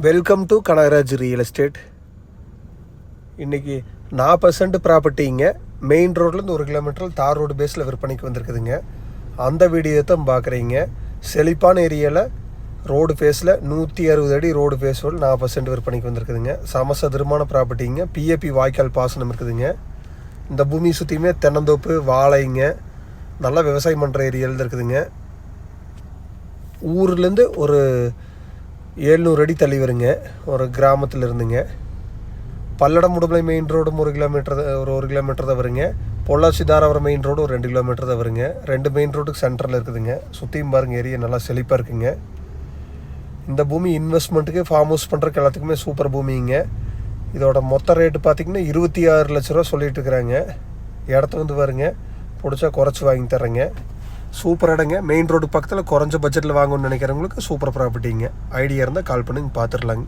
Welcome to Kanagaraj real estate இன்றைக்கி நாற்பது percent ப்ராப்பர்ட்டிங்க main ரோட்லேருந்து ஒரு கிலோமீட்டர் தார் ரோடு பேஸில் விற்பனைக்கு வந்திருக்குதுங்க. அந்த வீடியோ தான் பார்க்குறீங்க. செழிப்பான ஏரியாவில் ரோடு ஃபேஸில் நூற்றி அறுபது அடி ரோடு ஃபேஸோடு நாற்பது பர்சன்ட் விற்பனைக்கு வந்திருக்குதுங்க. சமசதுரமான ப்ராப்பர்ட்டிங்க பிஏபி வாய்க்கால் பாசனம் இருக்குதுங்க. இந்த பூமி சுற்றியுமே தென்னந்தோப்பு வாழைங்க. நல்லா விவசாயம் பண்ணுற ஏரியாவில் இருக்குதுங்க. ஊர்லேருந்து ஒரு ஏழ்நூறு அடி தள்ளி வருங்க. ஒரு கிராமத்தில் இருந்துங்க. பல்லடம் உடுமலை மெயின் ரோடும் ஒரு கிலோமீட்டர் தான் ஒரு ஒரு கிலோமீட்டர் தான் வருங்க. பொள்ளாச்சி தாராவரம் மெயின் ரோடு ஒரு ரெண்டு கிலோமீட்டர் தான் வருங்க. ரெண்டு மெயின் ரோட்டுக்கு சென்டரில் இருக்குதுங்க. சுற்றியும் பாருங்கள் ஏரியா நல்லா செழிப்பாக இருக்குங்க. இந்த பூமி இன்வெஸ்ட்மெண்ட்டுக்கு ஃபார்ம் ஹவுஸ் பண்ணுறக்கு எல்லாத்துக்குமே சூப்பர் பூமிங்க. இதோட மொத்த ரேட்டு பார்த்தீங்கன்னா இருபத்தி ஆறு லட்ச ரூபா சொல்லிகிட்டு இருக்கிறாங்க. இடத்த வந்து பாருங்க. பிடிச்சா குறைச்சி வாங்கி தர்றேங்க. சூப்பர் இடங்க மெயின் ரோடு பக்கத்தில் குறைஞ்ச பட்ஜெட்டில் வாங்கணும்னு நினைக்கிறவங்களுக்கு சூப்பர் ப்ராப்பர்ட்டிங்க ஐடியா இருந்தால் கால் பண்ணி பார்த்துடலாங்க